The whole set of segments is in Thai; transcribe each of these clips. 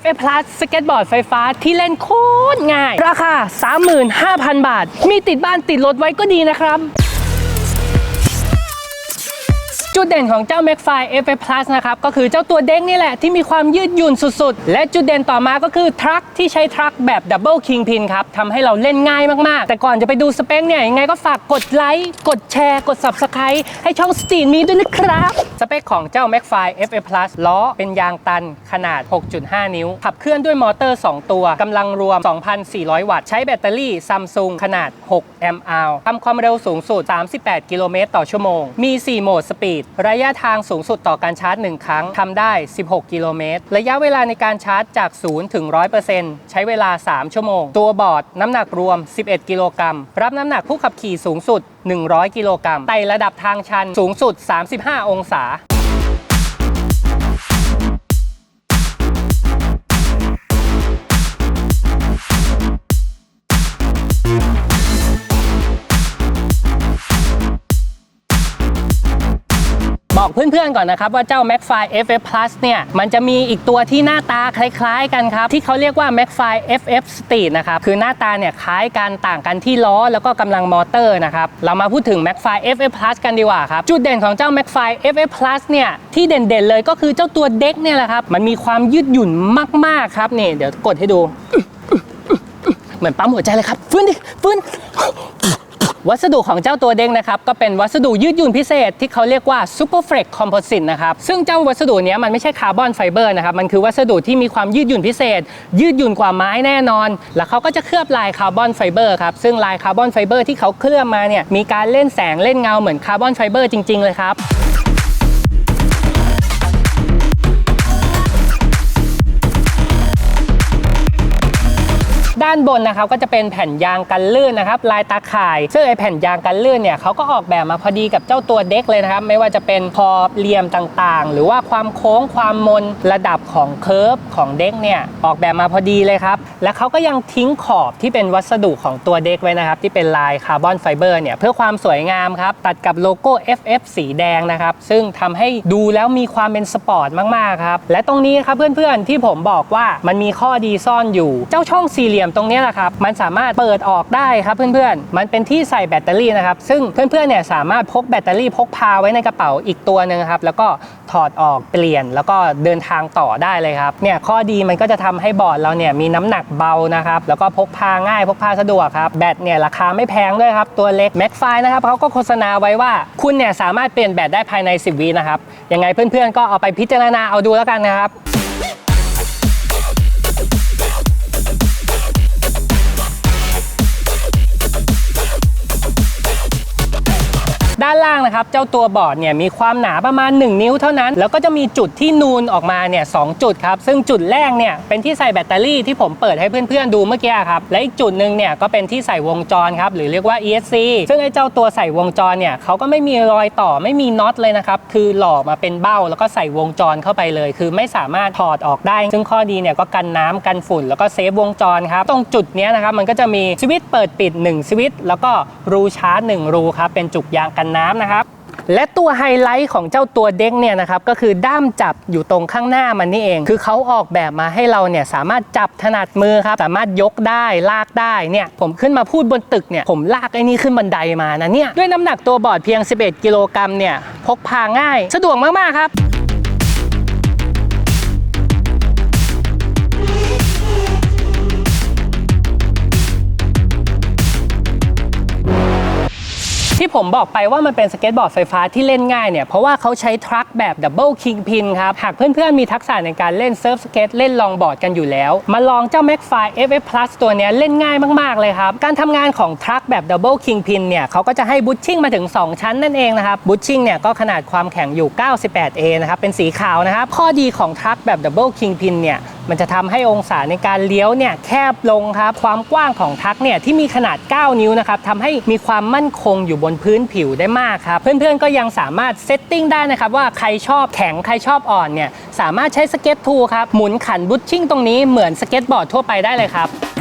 FA Plus สเก็ตบอร์ดไฟฟ้าที่เล่นโคตรง่าย ราคา 35,000 บาท มีติดบ้านติดรถไว้ก็ดีนะครับ จุดเด่นของเจ้า Mac 5 FF Plus นะครับ ก็คือเจ้าตัวเด้งนี่แหละที่มีความยืดหยุ่นสุด ๆ และจุดเด่นต่อมาก็คือทรัคที่ใช้ทรัคแบบ Double Kingpin ครับทำให้เราเล่นง่ายมาก ๆ แต่ก่อนจะไปดูสเปคเนี่ยยังไงก็ฝากกดไลค์กดแชร์ กด Subscribe ให้ช่องสตรีนมีด้วยนะครับ สเปคของเจ้า Mac 5 FF Plus ล้อเป็นยางตันขนาด 6.5 นิ้ว ขับเคลื่อนด้วยมอเตอร์ 2 ตัวกำลังรวม 2,400 วัตต์ ใช้แบตเตอรี่ซัมซุงขนาด6แอมป์อาวทำความเร็วสูงสุด 38 กิโลเมตรต่อชั่วโมง มี 4 โหมดสปีดระยะทางสูงสุดต่อการชาร์จ 1 ครั้งทำได้ 16 กิโลเมตร ระยะเวลาในการชาร์จจาก 0 ถึง 100%ใช้เวลา 3 ชั่วโมง ตัวบอร์ดน้ำหนักรวม 11 กิโลกรัม รับน้ำหนักผู้ขับขี่สูงสุด 100 กิโลกรัมไต่ระดับทางชันสูงสุด 35 องศา บอกเพื่อนๆก่อนนะครับว่าเจ้า Mac 5 FF Plus เนี่ยมันจะมีอีกตัวที่หน้าตาคล้ายๆกันครับ ที่เขาเรียกว่า Mac 5 FF Street นะครับ คือหน้าตาเนี่ยคล้ายกันต่างกันที่ล้อแล้วก็กำลังมอเตอร์นะครับ เรามาพูดถึง Mac 5 FF Plus กันดีกว่าครับ จุดเด่นของเจ้า Mac 5 FF Plus เนี่ยที่เด่นๆเลยก็คือเจ้าตัวเด็กเนี่ยแหละครับมันมีความยืดหยุ่นมากๆครับนี่เดี๋ยวกดให้ดู เหมือนปั๊มหัวใจเลยครับฟื้นดิฟื้น วัสดุของเจ้าตัวเด้งนะครับ ก็เป็นวัสดุยืดหยุ่นพิเศษที่เขาเรียกว่าซูเปอร์เฟรกคอมโพสิตนะครับซึ่งเจ้าวัสดุนี้มันไม่ใช่คาร์บอนไฟเบอร์นะครับมันคือวัสดุที่มีความยืดหยุ่นพิเศษ ยืดหยุ่นกว่าไม้แน่นอน แล้วเขาก็จะเคลือบลายคาร์บอนไฟเบอร์ครับซึ่งลายคาร์บอนไฟเบอร์ที่เขาเคลือบมาเนี่ยมีการเล่นแสงเล่นเงาเหมือนคาร์บอนไฟเบอร์จริง ๆ เลยครับานบนนะครับก็จะเป็นแผ่นยางกันลื่นนะครับลายตาข่าย ซึ่งไอแผ่นยางกันลื่นเนี่ยเขาก็ออกแบบมาพอดีกับเจ้าตัวเด็กเลยนะครับ ไม่ว่าจะเป็นขอบเหลี่ยมต่างๆ หรือว่าความโค้งความมนระดับของเคิร์ฟของเด็กเนี่ยออกแบบมาพอดีเลยครับ และเขาก็ยังทิ้งขอบที่เป็นวัสดุของตัวเด็กไว้นะครับ ที่เป็นลายคาร์บอนไฟเบอร์เนี่ยเพื่อความสวยงามครับ ตัดกับโลโก้ FF สีแดงนะครับ ซึ่งทำให้ดูแล้วมีความเป็นสปอร์ตมากๆครับและตรงนี้ครับเพื่อนๆที่ผมบอกว่ามันมีข้อดีซ่อนอยู่เจ้าช่องสี่เหลี่ยมตรงเนี้แหละครับมันสามารถเปิดออกได้ครับเพื่อนๆ มันเป็นที่ใส่แบตเตอรี่นะครับซึ่งเพื่อนๆเนี่ยสามารถพกแบตเตอรี่พกพาไว้ในกระเป๋าอีกตัวหนึ่งครับแล้วก็ถอดออกเปลี่ยน แล้วก็เดินทางต่อได้เลยครับเนี่ยข้อดีมันก็จะทำให้บอร์ดเราเนี่ยมีน้ำหนักเบานะครับแล้วก็พกพาง่ายพกพาสะดวกครับแบตเนี่ยราคาไม่แพงด้วยครับตัวเล็ก m a c f i นะครับเขาก็โฆษณาไว้ว่าคุณเนี่ยสามารถเปลี่ยนแบตได้ภายใน 10วินะครับยังไงเพื่อนๆก็เอาไปพิจารณาเอาดูแล้วกันนะครับ ล่างนะครับ เจ้าตัวบอร์ดเนี่ยมีความหนาประมาณ 1 นิ้วเท่านั้น แล้วก็จะมีจุดที่นูนออกมาเนี่ยสจุดครับ ซึ่งจุดแรกเนี่ยเป็นที่ใส่แบตเตอรี่ที่ผมเปิดให้เพื่อนๆดูเมื่อกี้ครับ และอีกจุดหนึ่งเนี่ยก็เป็นที่ใส่วงจรครับหรือเรียกว่า ESC ซึ่งไอ้เจ้าตัวใส่วงจรเนี่ยเขาก็ไม่มีรอยต่อไม่มีน็อตเลยนะครับคือหล่อมาเป็นเบ้าแล้วก็ใส่วงจรเข้าไปเลย คือไม่สามารถถอดออกได้ ซึ่งข้อดีเนี่ยก็กันน้ำกันฝุ่น แล้วก็เซฟวงจรครับตรงจุดเนี้ยนะครับมันก็จะมีสวิตช์เปิดปิด1สวิตช์แล้วก็รูชาร์จ1รูครับเป็นจุกยางกันน้ำนะครับ และตัวไฮไลท์ของเจ้าตัวเด็กเนี่ยนะครับก็คือด้ามจับอยู่ตรงข้างหน้ามันนี่เอง คือเขาออกแบบมาให้เราเนี่ยสามารถจับถนัดมือครับ สามารถยกได้ลากได้เนี่ยผมขึ้นมาพูดบนตึกเนี่ยผมลากไอ้นี่ขึ้นบันไดมานะเนี่ยด้วยน้ำหนักตัวบอร์ดเพียง 11 กิโลกรัมเนี่ยพกพาง่าย สะดวกมากๆครับ ที่ผมบอกไปว่ามันเป็นสเก็ตบอร์ดไฟฟ้าที่เล่นง่ายเนี่ย เพราะว่าเขาใช้ทรัคแบบดับเบิลคิงพินครับ หากเพื่อนๆ มีทักษะในการเล่นเซิร์ฟสเก็ตเล่นลองบอร์ดกันอยู่แล้ว มาลองเจ้า Mac 5 FF Plus ตัวเนี้ยเล่นง่ายมากๆเลยครับ การทำงานของทรัคแบบดับเบิลคิงพินเนี่ยเขาก็จะให้บูชชิ่งมาถึง 2 ชั้นนั่นเองนะครับบูชชิ่งเนี่ยก็ขนาดความแข็งอยู่ 98A นะครับเป็นสีขาวนะครับข้อดีของทรัคแบบดับเบิลคิงพินเนี่ย มันจะทำให้องศาในการเลี้ยวเนี่ยแคบลงครับ ความกว้างของทักเนี่ยที่มีขนาด 9 นิ้วนะครับทำให้มีความมั่นคงอยู่บนพื้นผิวได้มากครับ เพื่อนๆก็ยังสามารถเซตติ้งได้นะครับว่าใครชอบแข็งใครชอบอ่อนเนี่ยสามารถใช้สเก็ตทูครับหมุนขันบุชชิ่งตรงนี้เหมือนสเก็ตบอร์ดทั่วไปได้เลยครับ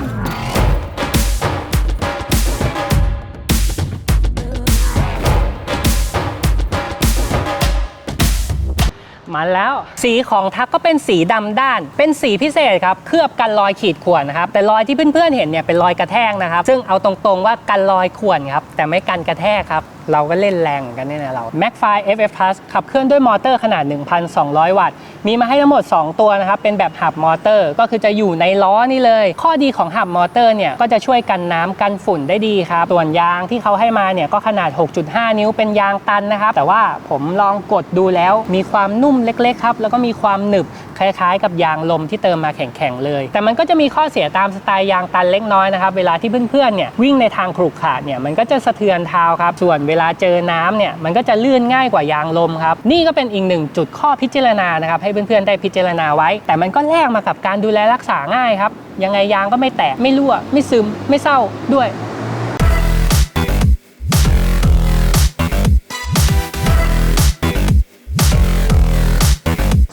มาแล้ว สีของทักก็เป็นสีดำด้าน เป็นสีพิเศษครับเคลือบกันรอยขีดข่วนนะครับแต่รอยที่เพื่อนๆเห็นเนี่ยเป็นรอยกระแทกนะครับ ซึ่งเอาตรงๆว่ากันรอยข่วนครับแต่ไม่กันกระแทกครับ เราก็เล่นแรงเหมือนกันเนี่ยนะเรา m a c 5 FF Plus ขับเคลื่อนด้วยมอเตอร์ขนาด 1,200 วัตต์ มีมาให้ทั้งหมด 2 ตัวนะครับ เป็นแบบหับมอเตอร์ ก็คือจะอยู่ในล้อนี่เลย ข้อดีของหับมอเตอร์เนี่ย ก็จะช่วยกันน้ำกันฝุ่นได้ดีครับ ส่วนยางที่เขาให้มาเนี่ยก็ขนาด 6.5 นิ้วเป็นยางตันนะครับ แต่ว่าผมลองกดดูแล้วมีความนุ่มเล็กๆครับ แล้วก็มีความหนึบคล้ายๆ กับยางลมที่เติมมาแข็งๆเลย แต่มันก็จะมีข้อเสียตามสไตล์ยางตันเล็กน้อยนะครับเวลาที่เพื่อนๆเนี่ยวิ่งในทางขรุขระเนี่ยมันก็จะสะเทือนเท้าครับส่วนเวลาเจอน้ำเนี่ยมันก็จะลื่นง่ายกว่ายางลมครับนี่ก็เป็นอีกหนึ่งจุดข้อพิจารณานะครับให้เพื่อนๆได้พิจารณาไว้ แต่มันก็แลกมากับการดูแลรักษาง่ายครับยังไงยางก็ไม่แตกไม่รั่วไม่ซึมไม่เศร้าด้วย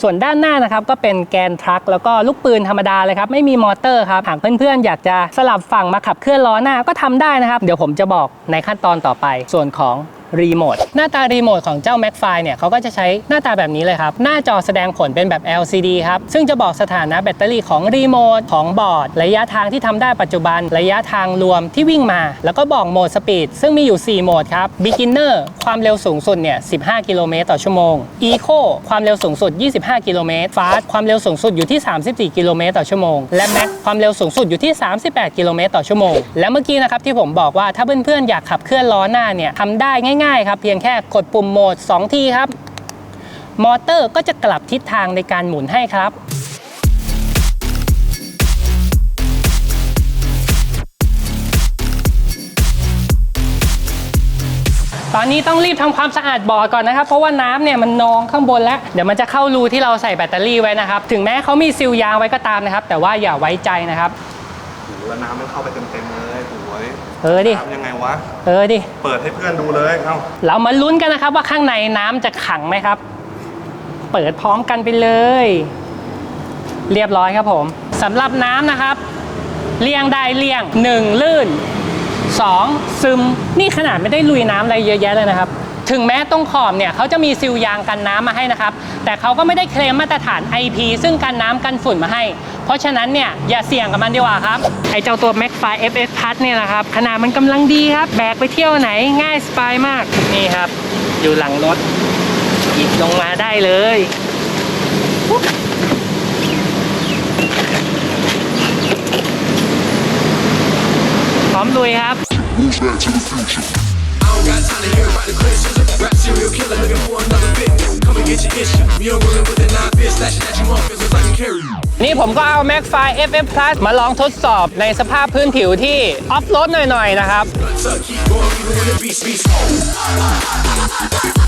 ส่วนด้านหน้านะครับก็เป็นแกนทรัคแล้วก็ลูกปืนธรรมดาเลยครับไม่มีมอเตอร์ครับหากเพื่อนๆ อยากจะสลับฝั่งมาขับเคลื่อนล้อหน้าก็ทำได้นะครับ เดี๋ยวผมจะบอกในขั้นตอนต่อไป ส่วนของ รีโมทหน้าตารีโมทของเจ้า Mac 5เนี่ยเขาก็จะใช้หน้าตาแบบนี้เลยครับ หน้าจอแสดงผลเป็นแบบ LCD ครับ ซึ่งจะบอกสถานะแบตเตอรี่ของรีโมทของบอร์ด ระยะทางที่ทำได้ปัจจุบัน ระยะทางรวมที่วิ่งมา แล้วก็บอกโหมดสปีดซึ่งมีอยู่ 4 โหมดครับ Beginner ความเร็วสูงสุดเนี่ย 15 กิโลเมตรต่อชั่วโมง Eco ความเร็วสูงสุด 25 กิโลเมตร Fast ความเร็วสูงสุดอยู่ที่ 34 กิโลเมตรต่อชั่วโมง และ Max ความเร็วสูงสุดอยู่ที่ 38 กิโลเมตรต่อชั่วโมง และเมื่อกี้นะครับที่ผมบอกว่าถ้าเพื่อนๆอยากขับเคลื่อนล้อหน้าเนี่ยทำได้ง่ายๆครับเพียงแค่กดปุ่มโหมด 2 ทีครับ มอเตอร์ก็จะกลับทิศทางในการหมุนให้ครับตอนนี้ต้องรีบทำความสะอาดบ่อก่อนนะครับ เพราะว่าน้ำเนี่ยมันนองข้างบนแล้ว เดี๋ยวมันจะเข้ารูที่เราใส่แบตเตอรี่ไว้นะครับ ถึงแม้เขามีซิลยางไว้ก็ตามนะครับ แต่ว่าอย่าไว้ใจนะครับ หแล้วน้ำมันเข้าไปเต็มๆเลยโอ้ยเออดิ น้ำยังไงวะ เออดิ เปิดให้เพื่อนดูเลย เอ้า เรามาลุ้นกันนะครับว่าข้างในน้ำจะขังไหมครับ เปิดพร้อมกันไปเลย เรียบร้อยครับผมสำหรับน้ำนะครับ เลี่ยงได้เลี่ยง 1 ลื่น 2 ซึม นี่ขนาดไม่ได้ลุยน้ำอะไรเยอะแยะเลยนะครับ ถึงแม้ตรงขอบเนี่ยเขาจะมีซิลยางกันน้ำมาให้นะครับ แต่เขาก็ไม่ได้เคลมมาตรฐาน IP ซึ่งกันน้ำกันฝุ่นมาให้ เพราะฉะนั้นเนี่ยอย่าเสี่ยงกับมันดีกว่าครับ ไอเจ้าตัว Mac 5 FS Plus เนี่ยนะครับ ขนาดมันกำลังดีครับ แบกไปเที่ยวไหนง่ายสบายมาก นี่ครับ อยู่หลังรถหยิบลงมาได้เลยพร้อมลุยครับ Move back to the future. You don't rollin' with the nine fist, slashing at you off as I can carry you. นี่ผมก็เอา Mac 5 FF Plus มาลองทดสอบในสภาพพื้นผิวที่ออฟโรดหน่อยๆนะครับ Nuts up, keep going, even when the beast beats. ก็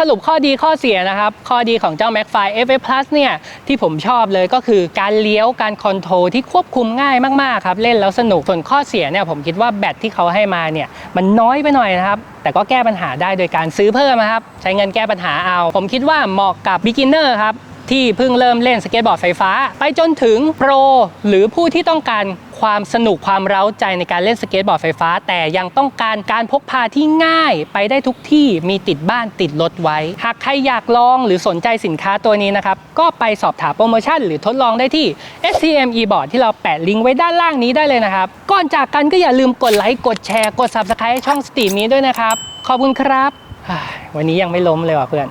สรุปข้อดีข้อเสียนะครับ ข้อดีของเจ้า Mac 5 FF Plus เนี่ยที่ผมชอบเลยก็คือการเลี้ยวการคอนโทรลที่ควบคุมง่ายมากๆครับเล่นแล้วสนุกส่วนข้อเสียเนี่ยผมคิดว่าแบตที่เขาให้มาเนี่ยมันน้อยไปหน่อยนะครับแต่ก็แก้ปัญหาได้โดยการซื้อเพิ่มนะครับใช้เงินแก้ปัญหาเอา ผมคิดว่าเหมาะกับ beginner ครับ ที่เพิ่งเริ่มเล่นสเก็ตบอร์ดไฟฟ้า ไปจนถึงโปรหรือผู้ที่ต้องการความสนุกความเร้าใจในการเล่นสเก็ตบอร์ดไฟฟ้า แต่ยังต้องการการพกพาที่ง่ายไปได้ทุกที่มีติดบ้านติดรถไว้ หากใครอยากลองหรือสนใจสินค้าตัวนี้นะครับ ก็ไปสอบถามโปรโมชั่นหรือทดลองได้ที่ SCM eBoard ที่เราแปะลิงก์ไว้ด้านล่างนี้ได้เลยนะครับ ก่อนจากกันก็อย่าลืมกดไลค์กดแชร์กด Subscribe ช่องสตรีมนี้ด้วยนะครับ ขอบคุณครับ วันนี้ยังไม่ล้มเลยว่ะเพื่อน